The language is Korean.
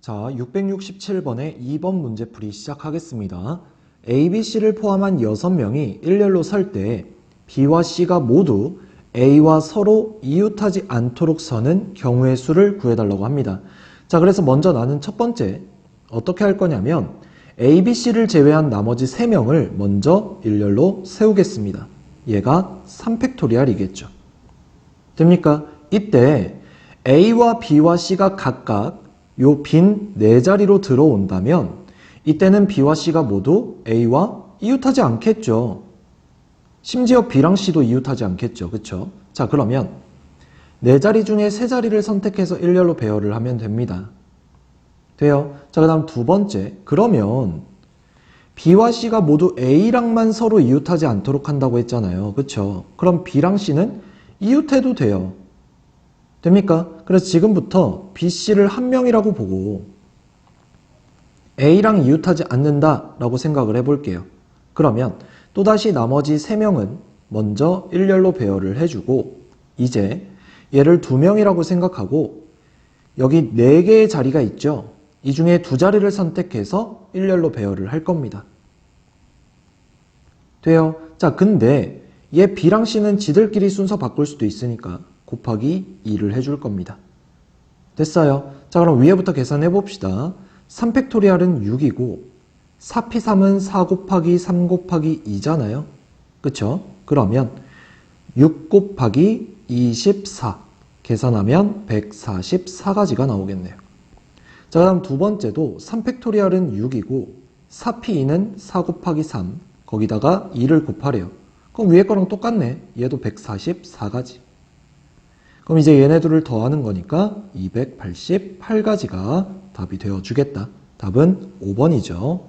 자, 667번의 2번 문제풀이 시작하겠습니다. A, B, C를 포함한 6명이 일렬로 설 때 B와 C가 모두 A와 서로 이웃하지 않도록 서는 경우의 수를 구해달라고 합니다. 자, 그래서 먼저 나는 첫 번째 어떻게 할 거냐면 A, B, C를 제외한 나머지 3명을 먼저 일렬로 세우겠습니다. 얘가 3팩토리알이겠죠. 됩니까? 이때 A와 B와 C가 각각 요 빈 네 자리로 들어온다면 이때는 B와 C가 모두 A와 이웃하지 않겠죠. 심지어 B랑 C도 이웃하지 않겠죠. 그쵸? 자, 그러면 네 자리 중에 세 자리를 선택해서 일렬로 배열을 하면 됩니다. 돼요? 자, 그 다음 두 번째. 그러면 B와 C가 모두 A랑만 서로 이웃하지 않도록 한다고 했잖아요. 그쵸? 그럼 B랑 C는 이웃해도 돼요. 됩니까? 그래서 지금부터 B, C를 한 명이라고 보고 A랑 이웃하지 않는다라고 생각을 해볼게요. 그러면 또다시 나머지 3명은 먼저 일렬로 배열을 해주고 이제 얘를 2명이라고 생각하고 여기 4개의 자리가 있죠. 이 중에 두 자리를 선택해서 일렬로 배열을 할 겁니다. 돼요? 자, 근데 얘 B랑 C는 지들끼리 순서 바꿀 수도 있으니까 곱하기 2를 해줄 겁니다. 됐어요? 자, 그럼 위에부터 계산해 봅시다. 3팩토리알은 6이고 4P3은 4 곱하기 3 곱하기 2잖아요. 그쵸? 그러면 6 곱하기 24 계산하면 144가지가 나오겠네요. 자, 다음 두 번째도 3팩토리알은 6이고 4P2는 4 곱하기 3 거기다가 2를 곱하래요. 그럼 위에 거랑 똑같네. 얘도 144가지. 그럼 이제 얘네들을 더하는 거니까 288가지가 답이 되어주겠다. 답은 5번이죠.